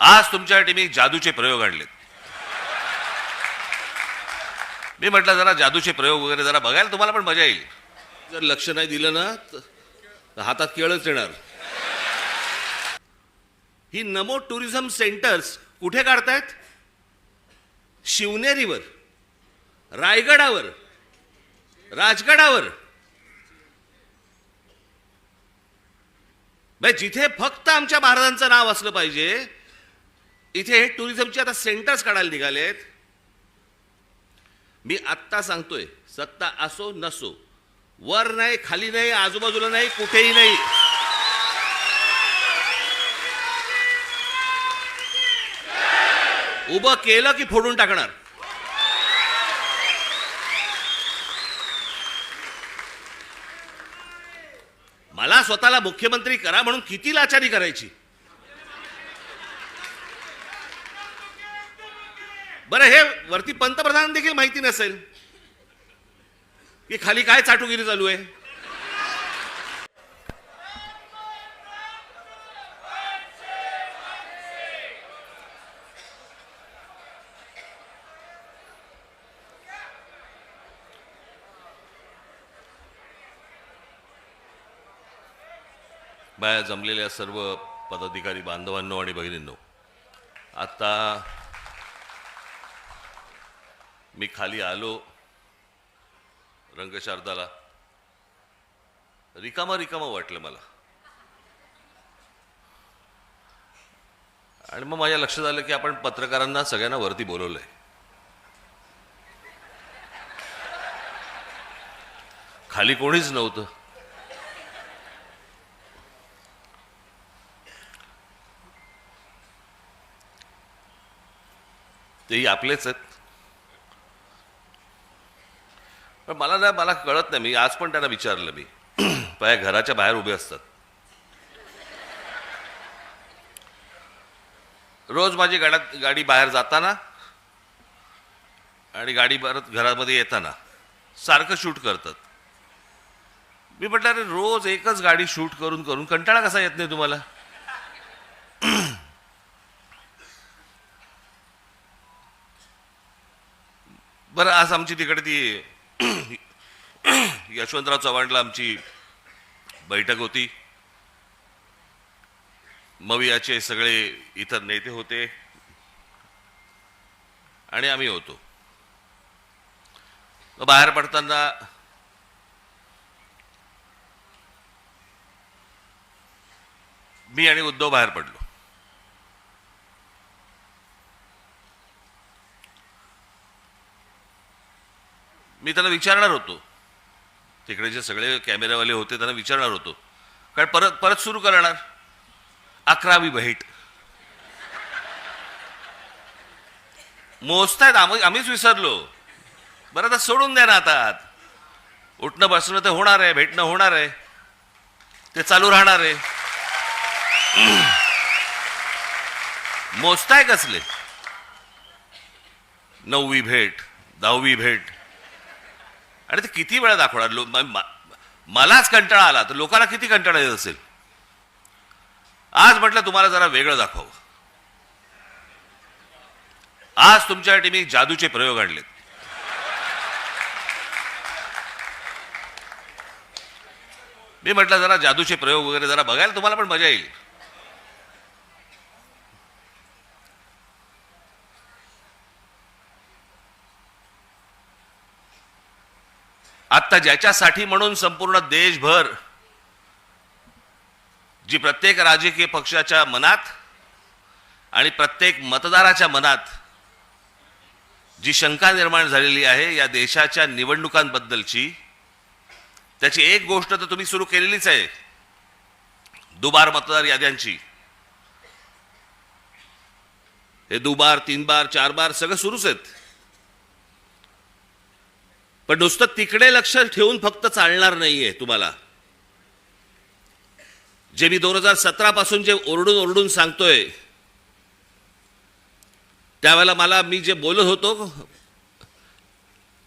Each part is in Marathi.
आज तुमच्यासाठी मी जादूचे प्रयोग आणलेत. मी म्हटलं जरा जादूचे प्रयोग वगैरे जरा बघायला तुम्हाला पण मजा येईल. जर लक्ष नाही दिलं ना तर हातात केळच येणार. ही नमो टुरिझम सेंटर्स कुठे काढतायत? शिवनेरीवर रायगडावर राजगडावर. जिथे फक्त आमच्या महाराजांचं नाव असलं पाहिजे इथे हे टुरिझमचे आता सेंटर्स काढायला निघालेत. मी आत्ता सांगतोय सत्ता असो नसो वर नाही खाली नाही आजूबाजूला नाही कुठेही नाही. उभं केलं की फोडून टाकणार. मला स्वतःला मुख्यमंत्री करा म्हणून किती लाचारी करायची? बरं हे वरती पंतप्रधान देखील माहिती नसेल. की खाली काय चाटुगिरी चालू आहे? बाया जमलेल्या सर्व पदाधिकारी बांधवांनो आणि बहिणींनो आता मी खाली आलो. रंगशारदाला रिकामा रिकामा वाटलं मला. आणि मग माझ्या लक्षात आलं की आपण पत्रकारांना सगळ्यांना वरती बोलवलंय. खाली कोणीच नव्हतं. तेही आपलेच आहेत. पण मला ना मला कळत नाही. मी आज पण त्यांना विचारलं मी. पाय घराच्या बाहेर उभे असतात. रोज माझी गाड्यात गाडी बाहेर जाताना आणि गाडी परत घरामध्ये येताना सारखं शूट करतात. मी म्हटलं अरे रोज एकच गाडी शूट करून करून कंटाळा कसा येत नाही तुम्हाला? बरं आज आमची तिकडे ती यशवंतराव चव्हाणला आमची बैठक होती. मवियाचे सगळे इतर नेते होते. आणि आम्ही होतो. मग बाहेर पडताना मी आणि उद्धव बाहेर पडलो. मी त्यांना विचारणार होतो. तिकडे जे सगळे कॅमेरावाले होते त्यांना विचारणार होतो. कारण परत परत सुरू करणार. अकरावी भेट. मोजतायत आम्ही आम्हीच विसरलो. बरं आता सोडून द्या ना आता. उठणं बसणं तर होणार आहे भेटणं होणार आहे. ते चालू राहणार आहे. मोजताय कसले? नववी भेट दहावी भेट. आणि ते किती वेळा दाखवणार? लो मलाच कंटाळा आला. तर लोकांना किती कंटाळा येत असेल? आज म्हटलं तुम्हाला जरा वेगळं दाखवावं. आज तुमच्यासाठी मी जादूचे प्रयोग आणलेत. मी म्हटलं जरा जादूचे प्रयोग वगैरे जरा बघायला तुम्हाला पण मजा येईल. आत्ता ज्याच्यासाठी म्हणून संपूर्ण देशभर जी प्रत्येक राजकीय पक्षाच्या मनात आणि प्रत्येक मतदाराच्या मनात जी शंका निर्माण झालेली आहे या देशाच्या निवडणुकांबद्दलची त्याची एक गोष्ट तर तुम्ही सुरू केलेलीच आहे. दुबार मतदार याद्यांची. हे दुबार तीन बार चार बार सगळं सुरूच आहेत. पण नुसतं तिकडे लक्ष ठेवून फक्त चालणार नाहीये तुम्हाला. जे मी दोन हजार सतरा पासून जे ओरडून ओरडून सांगतोय त्यावेळेला मला मी जे बोलत होतो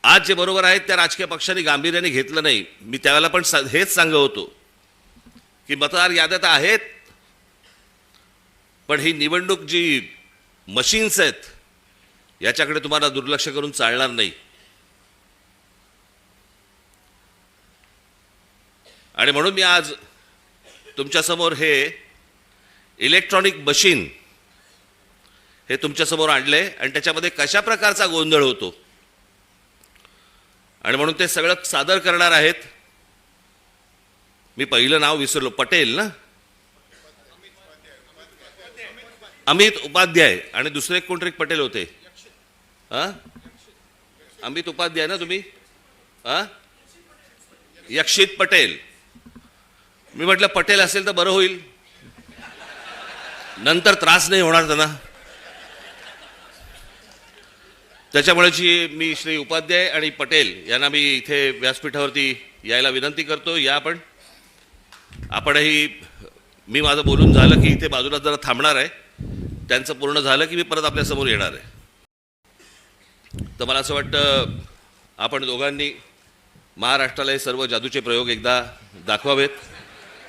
आज जे बरोबर आहेत त्या राजकीय पक्षांनी गांभीर्याने घेतलं नाही. मी त्यावेळेला पण हेच सांगत होतो की मतदार याद्या तर आहेत पण ही निवडणूक जी मशीन्स आहेत याच्याकडे तुम्हाला दुर्लक्ष करून चालणार नाही. आणि म्हणून मी आज तुमच्यासमोर हे इलेक्ट्रॉनिक मशीन हे तुमच्यासमोर आणले आणि त्याच्यामध्ये कशा प्रकारचा गोंधळ होतो? आणि म्हणून ते सगळं सादर करणार आहेत. मी पहिलं नाव विसरलो. पटेल ना? अमित उपाध्याय. आणि दुसरे कोणतरी एक पटेल होते? हां? अमित उपाध्याय ना तुम्ही? हां? यक्षित पटेल. मी म्हटलं पटेल असेल तर बरं होईल. नंतर त्रास नाही होणार त्यांना. त्याच्यामुळेची मी श्री उपाध्याय आणि पटेल यांना मी इथे व्यासपीठावरती यायला विनंती करतो. या आपण आपणही मी माझं बोलून झालं की इथे बाजूला जरा थांबणार आहे. त्यांचं पूर्ण झालं की मी परत आपल्यासमोर येणार आहे. तर मला असं वाटतं आपण दोघांनी महाराष्ट्राला हे सर्व जादूचे प्रयोग एकदा दाखवावेत.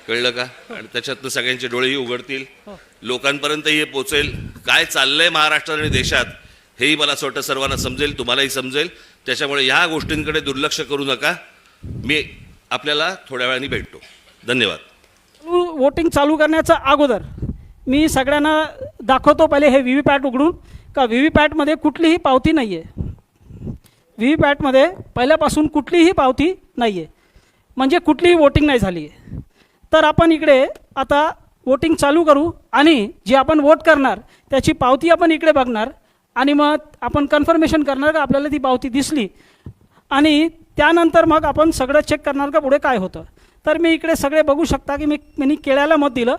कळलं का? आणि त्याच्यातनं सगळ्यांचे डोळेही उघडतील. लोकांपर्यंतही हे पोचेल. काय चाललंय महाराष्ट्रात आणि देशात हेही मला असं वाटतं सर्वांना समजेल तुम्हालाही समजेल. त्याच्यामुळे ह्या गोष्टींकडे दुर्लक्ष करू नका. मी आपल्याला थोड्या वेळाने भेटतो. धन्यवाद. वोटिंग चालू करण्याच्या अगोदर मी सगळ्यांना दाखवतो पहिले हे व्ही व्ही पॅट उघडून. का व्ही व्ही पॅटमध्ये कुठलीही पावती नाही आहे व्ही व्ही पॅटमध्ये पहिल्यापासून कुठलीही पावती नाही आहे म्हणजे कुठलीही वोटिंग नाही झाली आहे तर आपण इकडे आता वोटिंग चालू करू आणि जे आपण वोट करणार त्याची पावती आपण इकडे बघणार आणि मग आपण कन्फर्मेशन करणार का आपल्याला ती पावती दिसली? आणि त्यानंतर मग आपण सगळं चेक करणार का पुढे काय होतं? तर मी इकडे सगळे बघू शकता की मी मी केळ्याला मत दिलं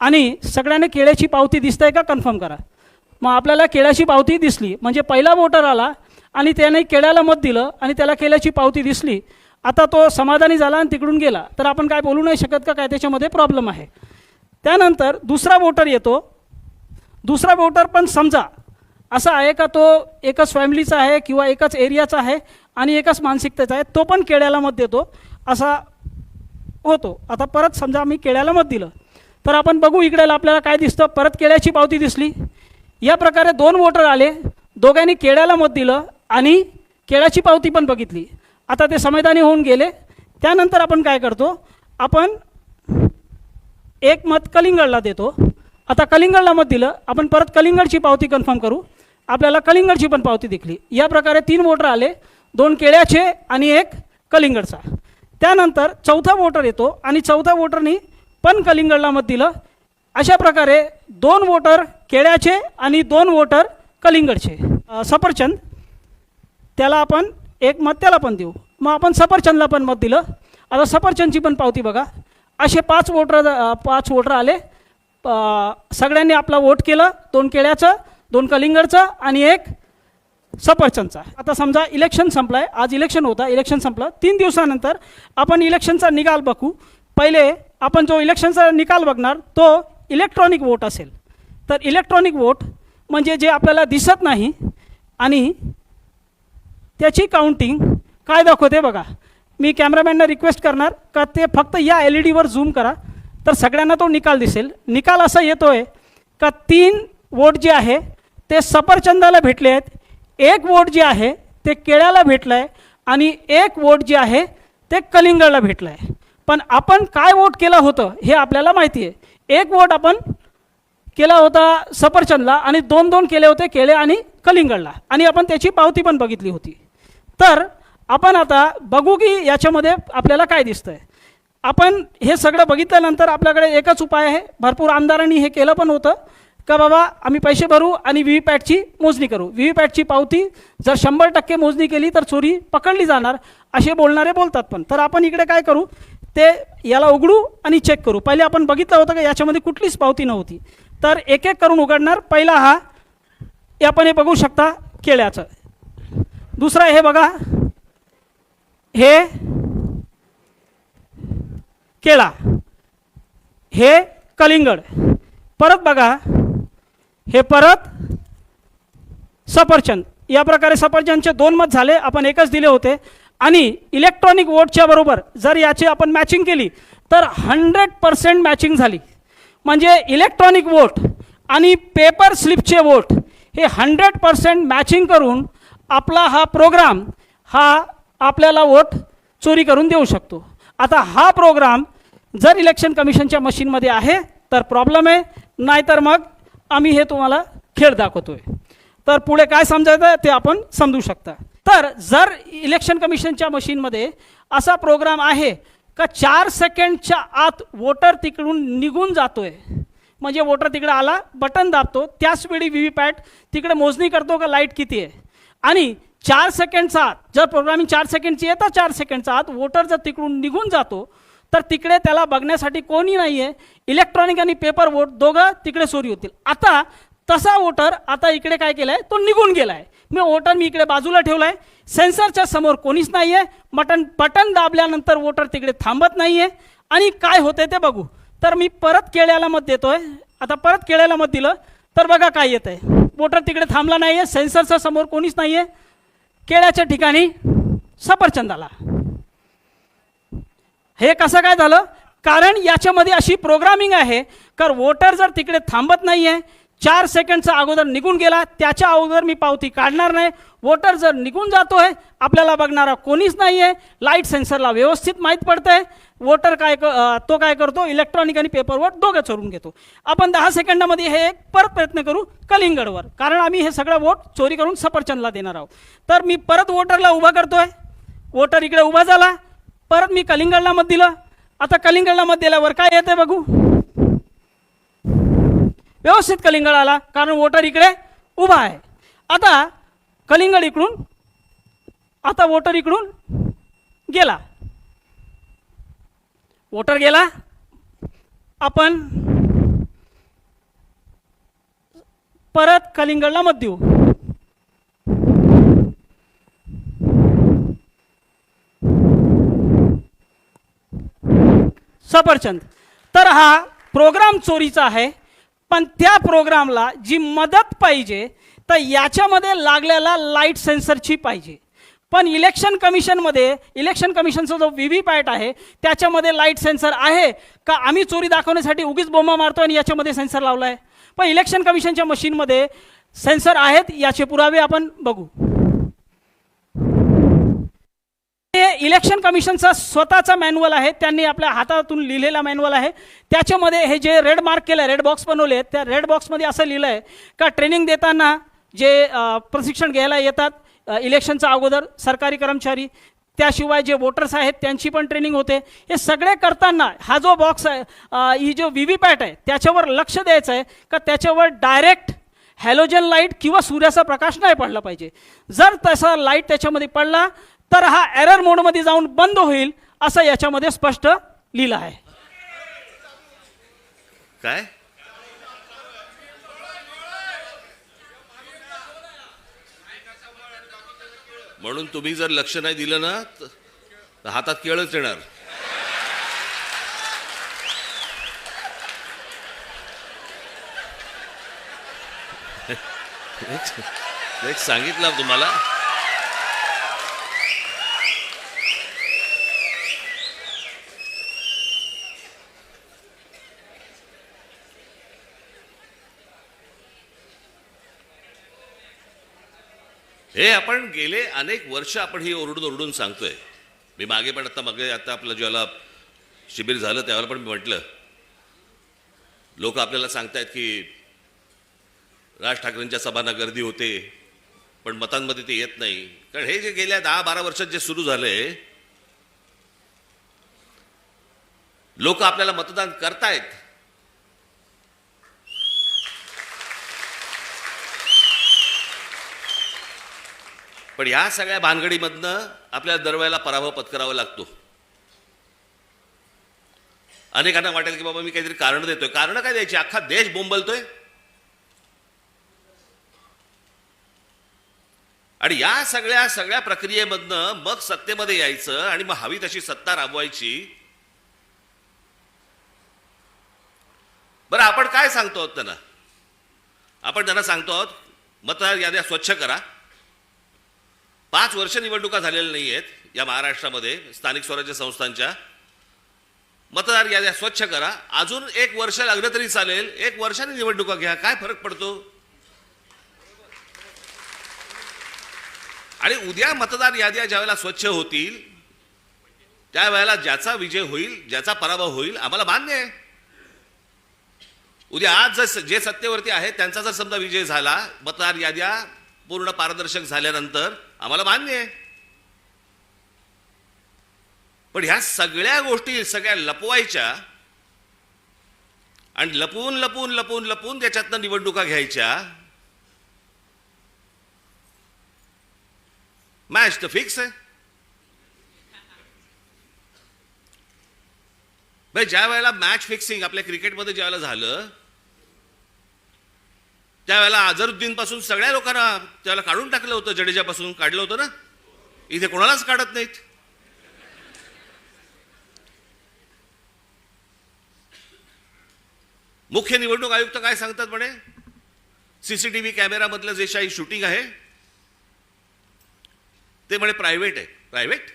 आणि सगळ्यांना केळ्याची पावती दिसतंय का कन्फर्म करा. मग आपल्याला केळ्याची पावती दिसली म्हणजे पहिला वोटर आला आणि त्याने केळ्याला मत दिलं आणि त्याला केळ्याची पावती दिसली. आता तो समाधानी झाला आणि तिकडून गेला. तर आपण काय बोलू नाही शकत का? काय त्याच्यामध्ये प्रॉब्लेम आहे. त्यानंतर दुसरा वोटर येतो. दुसरा वोटर पण समजा असा आहे का तो एकच फॅमिलीचा आहे किंवा एकच एरियाचा आहे आणि एकच मानसिकतेचा आहे तो पण केळ्याला मत देतो असा होतो. आता परत समजा मी केळ्याला मत दिलं. तर आपण बघू इकडेला आपल्याला काय दिसतं. परत केळ्याची पावती दिसली. या प्रकारे दोन वोटर आले. दोघांनी केळ्याला मत दिलं आणि केळ्याची पावती पण बघितली. आता ते समाधानी होऊन गेले. त्यानंतर आपण काय करतो? आपण एक मत कलिंगडला देतो. आता कलिंगडला मत दिलं आपण परत कलिंगडची पावती कन्फर्म करू. आपल्याला कलिंगडची पण पावती दिखली. या प्रकारे तीन वोटर आले दोन केळ्याचे आणि एक कलिंगडचा. त्यानंतर चौथा वोटर येतो आणि चौथा वोटरनी पण कलिंगडला मत दिलं. अशा प्रकारे दोन वोटर केळ्याचे आणि दोन वोटर कलिंगडचे. सफरचंद त्याला आपण एक मत त्याला पण देऊ. मग आपण सफरचंदला पण मत दिलं. आता सफरचंदची पण पावती बघा. असे पाच वोटर पाच वोटर आले. सगळ्यांनी आपला वोट केलं. दोन केळ्याचं दोन कलिंगडचं आणि एक सफरचंदचा. आता समजा इलेक्शन संपलं आहे आज इलेक्शन होता. इलेक्शन संपलं. तीन दिवसानंतर आपण इलेक्शनचा निकाल बघू. पहिले आपण जो इलेक्शनचा निकाल बघणार तो इलेक्ट्रॉनिक वोट असेल. तर इलेक्ट्रॉनिक वोट म्हणजे जे आपल्याला दिसत नाही आणि त्याची काउंटिंग काय दाखवते बघा. मी कॅमेरामॅनना रिक्वेस्ट करणार का ते फक्त या एल ई डीवर झूम करा. तर सगळ्यांना तो निकाल दिसेल. निकाल असा येतो आहे का तीन वोट जे आहे ते सफरचंदाला भेटले आहेत. एक वोट जे आहे ते केळ्याला भेटलं आहे आणि एक वोट जे आहे ते कलिंगडला भेटलं आहे पण आपण काय वोट केलं होतं हे आपल्याला माहिती आहे. एक वोट आपण केला होता सफरचंदला आणि दोन दोन केले होते केळे आणि कलिंगडला. आणि आपण त्याची पावती पण बघितली होती. तर आपण आता बघू की याच्यामध्ये आपल्याला काय दिसतं आहे आपण हे सगळं बघितल्यानंतर आपल्याकडे एकच उपाय आहे. भरपूर आमदारांनी हे केलं पण होतं. का बाबा आम्ही पैसे भरू आणि व्ही व्ही पॅटची मोजणी करू. व्ही व्ही पॅटची पावती जर शंभर टक्के मोजणी केली तर चोरी पकडली जाणार असे बोलणारे बोलतात पण. तर आपण इकडे काय करू? ते याला उघडू आणि चेक करू. पहिले आपण बघितलं होतं का याच्यामध्ये कुठलीच पावती नव्हती. तर एक एक करून उघडणार. पहिला हा हे आपण हे बघू शकता केळ्याचं. दुसरा हे बघा. हे केळा. हे कलिंगड. परत बघा. हे परत सफरचंद. या प्रकारे सफरचंदचे दोन मत झाले. आपण एकच दिले होते. आणि इलेक्ट्रॉनिक वोटच्या बरोबर जर याची आपण मॅचिंग केली तर हंड्रेड पर्सेंट मॅचिंग झाली. म्हणजे इलेक्ट्रॉनिक वोट आणि पेपर स्लिपचे वोट हे हंड्रेड पर्सेंट मॅचिंग करून आपला हा प्रोग्राम हा आपल्याला वोट चोरी करून देऊ शकतो. आता हा प्रोग्राम जर इलेक्शन कमिशनच्या मशीनमध्ये आहे तर प्रॉब्लेम आहे. नाहीतर मग आम्ही हे तुम्हाला खेळ दाखवतोय. तर पुढे काय समजायचं ते आपण समजू शकता. तर जर इलेक्शन कमिशनच्या मशीनमध्ये असा प्रोग्राम आहे का चार सेकंडच्या आत वोटर तिकडून निघून जातोय. म्हणजे वोटर तिकडे आला बटन दाबतो त्याच वेळी व्ही व्ही पॅट तिकडे मोजणी करतो का लाइट किती आहे. आणि चार सेकंडचा आत जर प्रोग्रामिंग चार सेकंडची आहे चार सेकंडचा आत वोटर जर तिकडून निघून जातो तर तिकडे त्याला बघण्यासाठी कोणी नाही आहे इलेक्ट्रॉनिक आणि पेपर वोट दोघं तिकडे चोरी होतील. आता तसा वोटर आता इकडे काय केलाय? तो निघून गेलाय. मी वोटर मी इकडे बाजूला ठेवलाय. सेन्सरच्या समोर कोणीच नाही आहे बटन बटन दाबल्यानंतर वोटर तिकडे थांबत नाही आहे आणि काय होते ते बघू. तर मी परत केळ्याला मत देतोय. आता परत केळ्याला मत दिलं तर बघा काय येत आहे वोटर तिकडे थांबला नाही आहे सेन्सरच्या समोर कोणीच नाही आहे केळ्याच्या ठिकाणी सफरचंद आला हे कसं काय झालं? कारण याच्यामध्ये अशी प्रोग्रामिंग आहे तर वोटर जर तिकडे थांबत नाही आहे चार सेकंडचा अगोदर निघून गेला. त्याच्या अगोदर मी पावती काढणार नाही. वोटर जर निघून जातो आहे आपल्याला बघणारा कोणीच नाही आहे लाइट सेन्सरला व्यवस्थित माहीत पडतं आहे वोटर काय क- तो काय करतो? इलेक्ट्रॉनिक आणि पेपर वोट दोघं चोरून घेतो. आपण दहा सेकंडामध्ये हे एक परत प्रयत्न करू कलिंगडवर. कारण आम्ही हे सगळं वोट चोरी करून सफरचंदला देणार आहोत. तर मी परत वोटरला उभा करतो आहे वोटर इकडे उभा झाला. परत मी कलिंगडला मत दिलं. आता कलिंगडला मत दिल्यावर काय येतं बघू. व्यवस्थित कलिंगड आला कारण वोटर इकडे उभा आहे. आता कलिंगड इकडून आता वोटर इकडून गेला. वोटर गेला. आपण परत कलिंगडला मत देऊ. सफरचंद. तर हा प्रोग्राम चोरीचा आहे. पण त्या प्रोग्रामला जी मदत पाहिजे तर याच्यामध्ये लागलेला लाइट सेन्सरची पाहिजे. पण इलेक्शन कमिशनमध्ये इलेक्शन कमिशनचा जो व्ही व्ही पॅट आहे त्याच्यामध्ये लाइट सेन्सर आहे का आम्ही चोरी दाखवण्यासाठी उगीच बोंबा मारतो आणि याच्यामध्ये सेन्सर लावला आहे पण इलेक्शन कमिशनच्या मशीनमध्ये सेन्सर आहेत याचे पुरावे आपण बघू हे इलेक्शन कमिशनचा स्वतःचा मॅन्युअल आहे त्यांनी आपल्या हातातून लिहिलेला मॅन्युअल आहे. त्याच्यामध्ये हे जे रेड मार्क केलं आहे रेड बॉक्स बनवले आहेत त्या रेड बॉक्समध्ये असं लिहिलं आहे का ट्रेनिंग देताना जे प्रशिक्षण घ्यायला येतात इलेक्शनचा अगोदर सरकारी कर्मचारी त्याशिवाय जे वोटर्स आहेत त्यांची पण ट्रेनिंग होते. हे सगळे करताना हा जो बॉक्स आहे ही जो व्ही व्ही पॅट आहे त्याच्यावर लक्ष द्यायचं आहे का त्याच्यावर डायरेक्ट हॅलोजन लाइट किंवा सूर्याचा प्रकाश नाही पडला पाहिजे. जर तसा लाइट त्याच्यामध्ये पडला तर हा एरर मोडमध्ये जाऊन बंद होईल असं याच्यामध्ये स्पष्ट लिहिलं आहे. काय? म्हणून तुम्ही जर लक्ष नाही दिलं ना तर हातात केळच येणार. सांगितलं तुम्हाला? हे आपण गेले अनेक वर्ष आपण ही ओरडून ओरडून सांगतोय. मी मागे पण आता मागे आता आपलं ज्याला शिबिर झालं त्यावेळेला पण मी म्हटलं. लोक आपल्याला सांगतायत की राज ठाकरेंच्या सभांना गर्दी होते पण मतांमध्ये ते येत नाही. कारण हे जे गेल्या दहा बारा वर्षात जे सुरू झालंय लोक आपल्याला मतदान करतायत. पण या सगळ्या भानगडीमधनं आपल्याला दरवेळेला पराभव पत्करावा लागतो. अनेकांना वाटेल की बाबा मी काहीतरी कारण देतोय. कारण काय द्यायची? अख्खा देश बोंबलतोय. आणि या सगळ्या सगळ्या प्रक्रियेमधनं मग सत्तेमध्ये यायचं आणि मग हवी तशी सत्ता राबवायची. बरं आपण काय सांगतो आहोत त्यांना? आपण त्यांना सांगतो आहोत मतदार याद्या स्वच्छ करा. पाच वर्ष निवडणुका झालेल्या नाही आहेत या महाराष्ट्रामध्ये स्थानिक स्वराज्य संस्थांच्या. मतदार याद्या स्वच्छ करा. अजून एक वर्ष लागलं तरी चालेल. एक वर्षाने निवडणुका घ्या. काय फरक पडतो? आणि उद्या मतदार याद्या ज्यावेळेला स्वच्छ होतील त्यावेळेला ज्याचा विजय होईल ज्याचा पराभव होईल आम्हाला मान्य आहे. उद्या आज जर जे सत्तेवरती आहेत त्यांचा जर समजा विजय झाला मतदार याद्या पूर्ण पारदर्शक झाल्यानंतर आम्हाला मान्य आहे. पण ह्या सगळ्या गोष्टी सगळ्या लपवायच्या आणि लपवून लपवून लपवून लपवून त्याच्यातनं निवडणुका घ्यायच्या. मॅच तर फिक्स आहे. भाई ज्या वेळेला मॅच फिक्सिंग आपल्या क्रिकेटमध्ये ज्या वेळेला झालं त्यावेळेला आझरुद्दीनपासून सगळ्या लोकांना त्याला काढून टाकलं होतं जडेजापासून काढलं होतं ना? इथे कोणालाच काढत नाहीत. मुख्य निवडणूक आयुक्त काय सांगतात म्हणे? सीसीटीव्ही कॅमेरामधलं जे काही शूटिंग आहे ते म्हणे प्रायव्हेट आहे. प्रायव्हेट?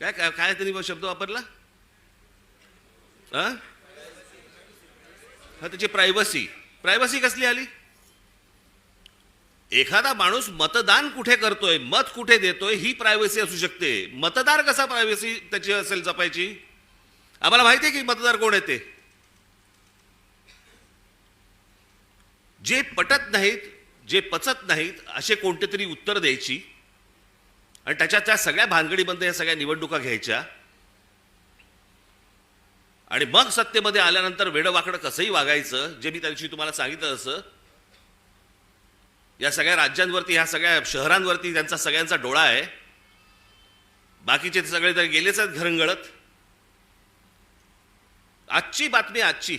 काय काय काय त्यांनी शब्द वापरला? हा त्याची प्रायव्हसी. प्रायव्हसी कसली आली? एखादा माणूस मतदान कुठे करतोय मत कुठे देतोय ही प्रायव्हसी असू शकते. मतदार कसा प्रायव्हसी त्याची असेल जपायची? आम्हाला माहिती आहे की मतदार कोण येते जे पटत नाहीत जे पचत नाहीत असे कोणते तरी उत्तर द्यायची. आणि त्याच्या त्या सगळ्या भानगडीमध्ये या सगळ्या निवडणुका घ्यायच्या. आणि मग सत्तेमध्ये आल्यानंतर वेडवाकडं कसंही वागायचं जे मी त्या दिवशी तुम्हाला सांगितलं असं या सगळ्या राज्यांवरती ह्या सगळ्या शहरांवरती त्यांचा सगळ्यांचा डोळा आहे. बाकीचे सगळे तर गेलेच आहेत घरंगळत. आजची बातमी आजची.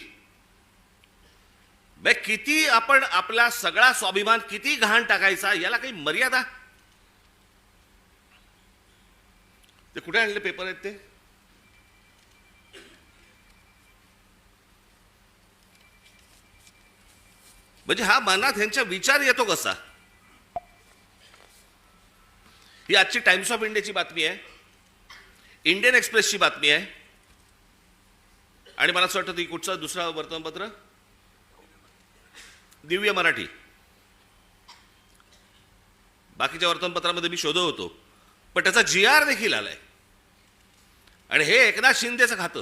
बे किती आपण आपला सगळा स्वाभिमान किती घाण टाकायचा याला काही मर्यादा? ते कुठे आणले पेपर आहेत ते? म्हणजे हा मनात ह्यांचा विचार येतो कसा? ही आजची टाइम्स ऑफ इंडियाची बातमी आहे. इंडियन एक्सप्रेसची बातमी आहे. आणि मला असं वाटतं ती कुठचं? दुसरा वर्तमानपत्र? दिव्य मराठी. बाकीच्या वर्तमानपत्रामध्ये मी शोधत होतो. पण त्याचा जी आर देखील आलाय. आणि हे एकनाथ शिंदेचं खातं.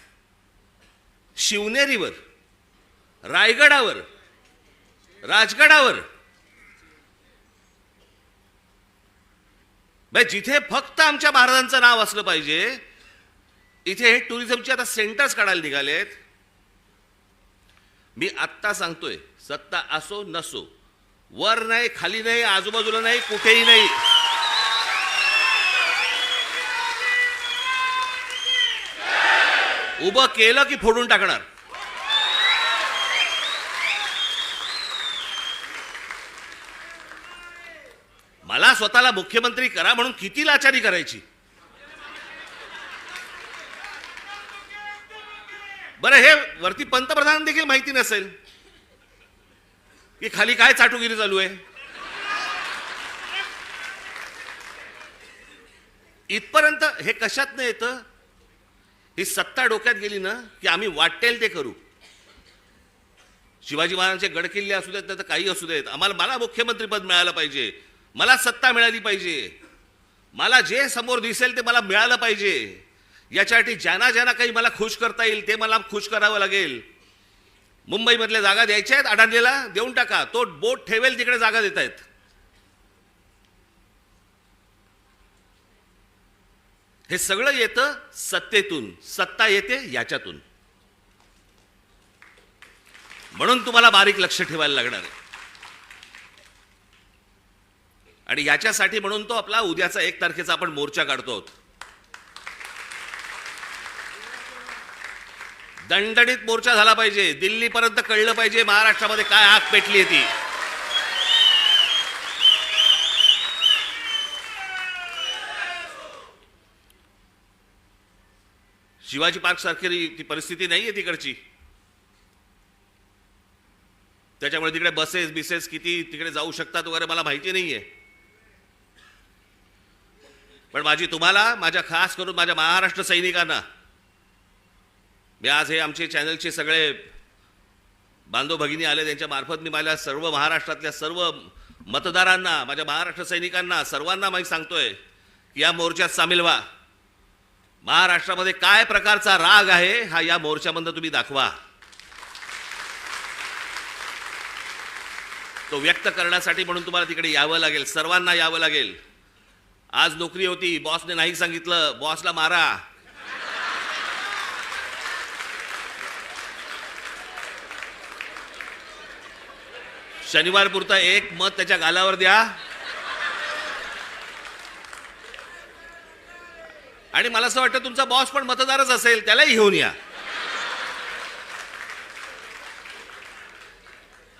शिवनेरीवर रायगडावर राजगडावर. जिथे फक्त आमच्या महाराजांचं नाव असलं पाहिजे इथे हे टुरिझमचे आता सेंटर्स काढायला निघालेत. मी आत्ता सांगतोय सत्ता असो नसो वर नाही खाली नाही आजूबाजूला नाही कुठेही नाही. उभं केलं की फोडून टाकणार. मला स्वतःला मुख्यमंत्री करा म्हणून किती लाचारी करायची? बरं हे वरती पंतप्रधान देखील माहिती नसेल की खाली काय चाटुगिरी चालू आहे? इथपर्यंत हे कशात येतं? ही सत्ता डोक्यात गेली ना की आम्ही वाटेल ते करू. शिवाजी महाराजांचे गडकिल्ले असू देत तर काही असू देत. आम्हाला मला मुख्यमंत्रीपद मिळालं पाहिजे. मला सत्ता मिळाली पाहिजे. मला जे समोर दिसेल ते मला मिळालं पाहिजे. याच्यासाठी ज्यांना ज्यांना काही मला खुश करता येईल ते मला खुश करावं लागेल. मुंबईमधल्या जागा द्यायच्या आहेत अडाणीला देऊन टाका. तो बोट ठेवेल तिकडे जागा देत आहेत हे सगळं येतं सत्तेतून. सत्ता येते याच्यातून. म्हणून तुम्हाला बारीक लक्ष ठेवायला लागणार आहे. आणि याच्यासाठी म्हणून तो आपला उद्याचा एक तारखेचा आपण मोर्चा काढतो. आहोत दणदणीत मोर्चा झाला पाहिजे. दिल्लीपर्यंत कळलं पाहिजे महाराष्ट्रामध्ये काय आग पेटली ती. शिवाजी पार्क सारखी ती परिस्थिती नाही आहे तिकडची. त्याच्यामुळे तिकडे बसेस बिसेस किती तिकडे जाऊ शकतात वगैरे मला माहिती नाही आहे पण माझी तुम्हाला माझ्या खास करून माझ्या महाराष्ट्र सैनिकांना मी आज हे आमचे चॅनलचे सगळे बांधव भगिनी आले त्यांच्या मार्फत मी माझ्या सर्व महाराष्ट्रातल्या सर्व मतदारांना माझ्या महाराष्ट्र सैनिकांना सर्वांना मी सांगतोय की या मोर्चात सामील व्हा. महाराष्ट्रामध्ये काय प्रकारचा राग आहे हा या मोर्चामधनं तुम्ही दाखवा. तो व्यक्त करण्यासाठी म्हणून तुम्हाला तिकडे यावं लागेल सर्वांना यावं लागेल. आज नोकरी होती बॉसने नाही सांगितलं बॉसला मारा. शनिवारपुरता एक मत त्याच्या गालावर द्या. आणि मला असं वाटतं तुमचा बॉस पण मतदारच असेल त्यालाही घेऊन या.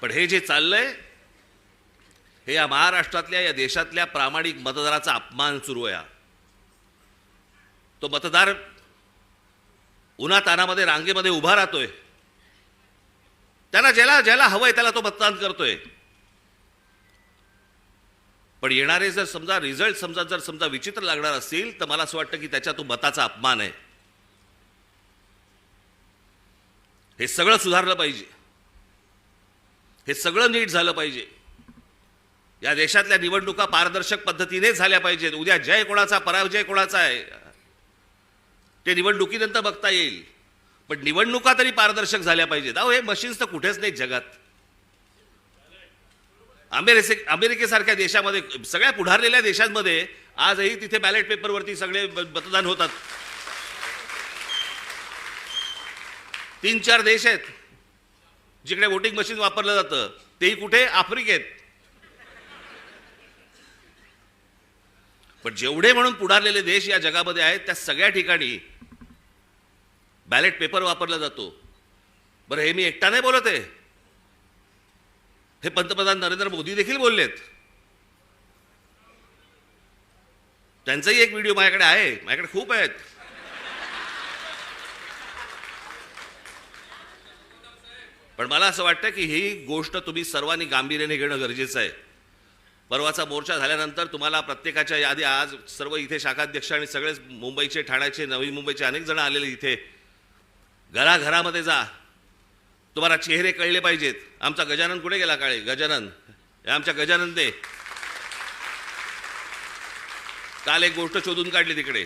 पण हे जे चाललंय हे या महाराष्ट्रातल्या या देशातल्या प्रामाणिक मतदाराचा अपमान सुरू आहे तो मतदार उन्हा तानामध्ये रांगेमध्ये उभा राहतोय. त्यांना ज्याला ज्याला हवंय त्याला तो मतदान करतोय. पण येणारे जर समजा रिझल्ट समजा जर समजा विचित्र लागणार असतील तर मला असं वाटतं की त्याच्या तो मताचा अपमान आहे. हे सगळं सुधारलं पाहिजे. हे सगळं नीट झालं पाहिजे. या देशातल्या निवडणुका पारदर्शक पद्धतीने झाल्या पाहिजेत. उद्या जय कोणाचा पराजय कोणाचा आहे? ते निवडणुकीनंतर बघता येईल. पण निवडणुका तरी पारदर्शक झाल्या पाहिजेत. अहो हे मशीन्स तर कुठेच नाहीत जगात. अमेरिके अमेरिकेसारख्या देशामध्ये सगळ्या पुढारलेल्या देशांमध्ये आजही तिथे बॅलेट पेपरवरती सगळे मतदान होतात. तीन चार देश आहेत जिकडे वोटिंग मशीन वापरलं जातं. तेही कुठे? आफ्रिकेत. पण जेवढे म्हणून पुढारलेले देश या जगामध्ये आहेत त्या सगळ्या ठिकाणी बॅलेट पेपर वापरला जातो. बरं हे मी एकटा नाही बोलत आहे? हे पंतप्रधान नरेंद्र मोदी देखील बोललेत. त्यांचाही एक व्हिडिओ माझ्याकडे आहे माझ्याकडे खूप आहेत. पण मला असं वाटतं की ही गोष्ट तुम्ही सर्वांनी गांभीर्याने घेणं गरजेचं आहे. परवाचा मोर्चा झाल्यानंतर तुम्हाला प्रत्येकाच्या यादी आज सर्व इथे शाखाध्यक्ष आणि सगळेच मुंबईचे ठाण्याचे नवी मुंबईचे अनेक जण आलेले इथे. घराघरामध्ये जा. तुम्हाला चेहरे कळले पाहिजेत. आमचा गजानन कुठे गेला काळे? गजानन. आमच्या गजानन दे. काल एक गोष्ट शोधून काढली तिकडे.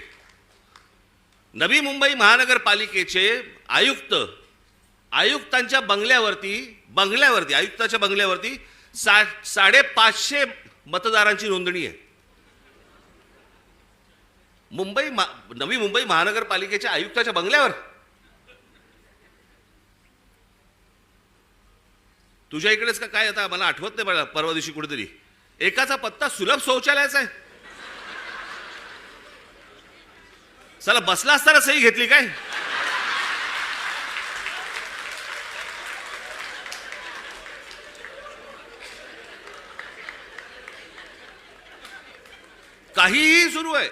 नवी मुंबई महानगरपालिकेचे आयुक्त आयुक्तांच्या बंगल्यावरती बंगल्यावरती आयुक्ताच्या बंगल्यावरती सा साडेपाचशे मतदारांची नोंदणी आहे. मुंबई मा- नवी मुंबई महानगरपालिकेच्या आयुक्ताच्या बंगल्यावर. तुझ्या इकडेच का काय आता मला आठवत नाही मला परवा दिवशी कुठेतरी. एकाचा पत्ता सुलभ शौचालयाचा आहे. चला बसला असताना सही घेतली काय? काहीही सुरू आहे.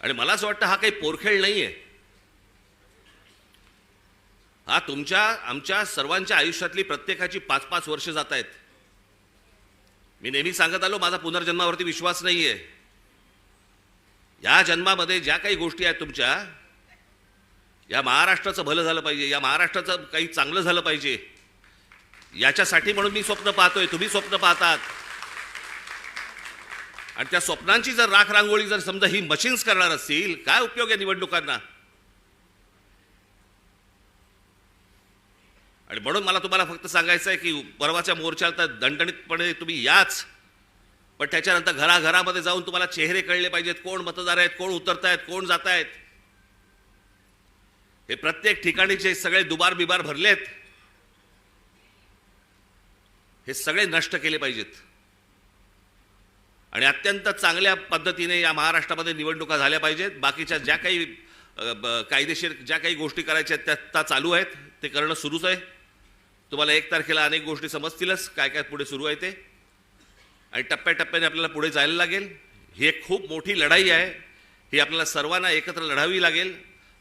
आणि मला असं वाटतं हा काही पोरखेळ नाहीये. हा तुमच्या आमच्या सर्वांच्या आयुष्यातली प्रत्येकाची पाच पाच वर्ष जात आहेत मी नेहमी सांगत आलो माझा पुनर्जन्मावरती विश्वास नाही आहे या जन्मामध्ये ज्या काही गोष्टी आहेत तुमच्या या महाराष्ट्राचं भलं झालं पाहिजे या महाराष्ट्राचं काही चांगलं झालं पाहिजे याच्यासाठी म्हणून मी स्वप्न पाहतोय तुम्ही स्वप्न पाहतात. आणि त्या स्वप्नांची जर राख रांगोळी जर समजा ही मशीन्स करणार असतील काय उपयोग आहे निवडणुकांना? आणि म्हणून मला तुम्हाला फक्त सांगायचं आहे की परवाच्या मोर्चाला तर दणदणीतपणे तुम्ही याच. पण त्याच्यानंतर घराघरामध्ये जाऊन तुम्हाला चेहरे कळले पाहिजेत कोण मतदार आहेत कोण उतरत आहेत कोण जात आहेत हे प्रत्येक ठिकाणी जे सगळे दुबार बिबार भरलेत हे सगळे नष्ट केले पाहिजेत. आणि अत्यंत चांगल्या पद्धतीने या महाराष्ट्रामध्ये निवडणुका झाल्या पाहिजेत. बाकीच्या ज्या काही ब- कायदेशीर ज्या काही गोष्टी करायच्या आहेत त्या त्या चालू आहेत. ते करणं सुरूच आहे. तुम्हाला एक तारखेला अनेक गोष्टी समजतीलच काय काय पुढे सुरू आहे ते. आणि टप्प्याटप्प्याने आपल्याला पुढे जायला लागेल. ही एक खूप मोठी लढाई आहे. ही आपल्याला सर्वांना एकत्र लढावी लागेल.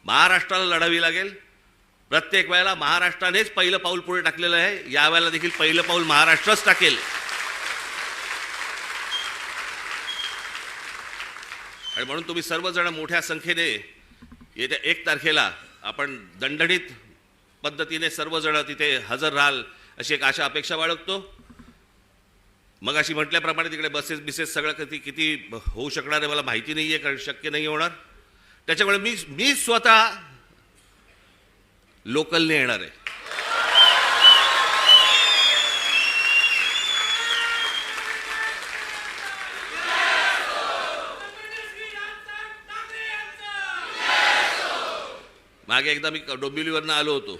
महाराष्ट्राला लढावी लागेल. प्रत्येक वेळेला महाराष्ट्रानेच पहिलं पाऊल पुढे टाकलेलं आहे. यावेळेला देखील पहिलं पाऊल महाराष्ट्रच टाकेल. आणि म्हणून तुम्ही सर्वजण मोठ्या संख्येने येत्या एक तारखेला आपण दणदणीत पद्धतीने सर्वजण तिथे हजर राहाल अशी एक आशा अपेक्षा बाळगतो. मग अशी म्हटल्याप्रमाणे तिकडे बसेस बिसेस सगळं किती किती होऊ शकणार आहे मला माहिती नाही आहे कारण शक्य नाही होणार. त्याच्यामुळे मी मी स्वतः लोकलने येणार आहे. मागे एकदा मी डोंबिवलीवरनं आलो होतो.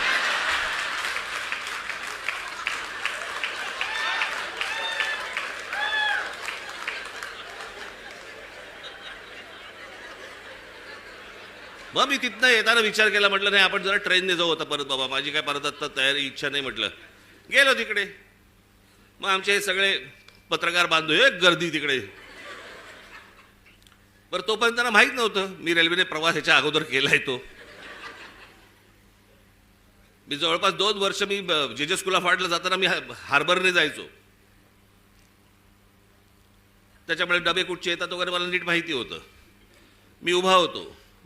मग मी तिथनं येताना विचार केला म्हटलं नाही आपण जरा ट्रेनने जाऊ आता परत बाबा माझी काय परत आत्ता तयारी इच्छा नाही म्हटलं. गेलो तिकडे. मग आमचे सगळे पत्रकार बांधव एक गर्दी तिकडे. बरं तोपर्यंत त्यांना माहीत नव्हतं मी रेल्वेने प्रवास ह्याच्या अगोदर केलाय तो. मी जवळपास दोन वर्ष मी जे जे स्कूल ऑफ आर्टला जाताना मी हार्बरने जायचो. त्याच्यामुळे डबे कुठचे येतात वगैरे मला नीट माहिती होतं. मी उभा होतो.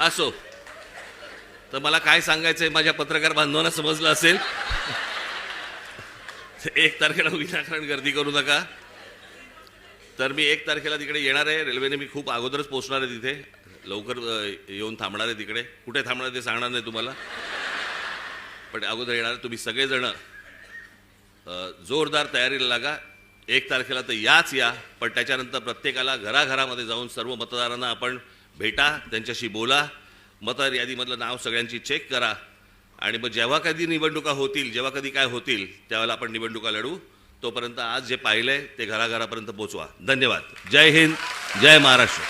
असो. तर मला काय सांगायचंय माझ्या पत्रकार बांधवांना समजलं असेल? एक तारखेला विनाकारण गर्दी करू नका. तर मी एक तारखेला तिकडे येणार आहे. रेल्वेने मी खूप अगोदरच पोहोचणार आहे तिथे. लवकर येऊन थांबणार आहे तिकडे. कुठे थांबणार ते सांगणार नाही तुम्हाला. पण अगोदर येणार आहे. तुम्ही सगळेजण जोरदार तयारीला लागा. एक तारखेला तर याच या. पण त्याच्यानंतर प्रत्येकाला घराघरामध्ये जाऊन सर्व मतदारांना आपण भेटा त्यांच्याशी बोला मतदार यादीमधलं नाव सगळ्यांची चेक करा. आणि मग जेव्हा कधी निवडणुका होतील जेव्हा कधी काय होतील त्यावेळेला आपण निवडणुका लढू. तोपर्यंत आज जे पाहिलंय ते घराघरापर्यंत पोचवा. धन्यवाद. जय हिंद जय महाराष्ट्र.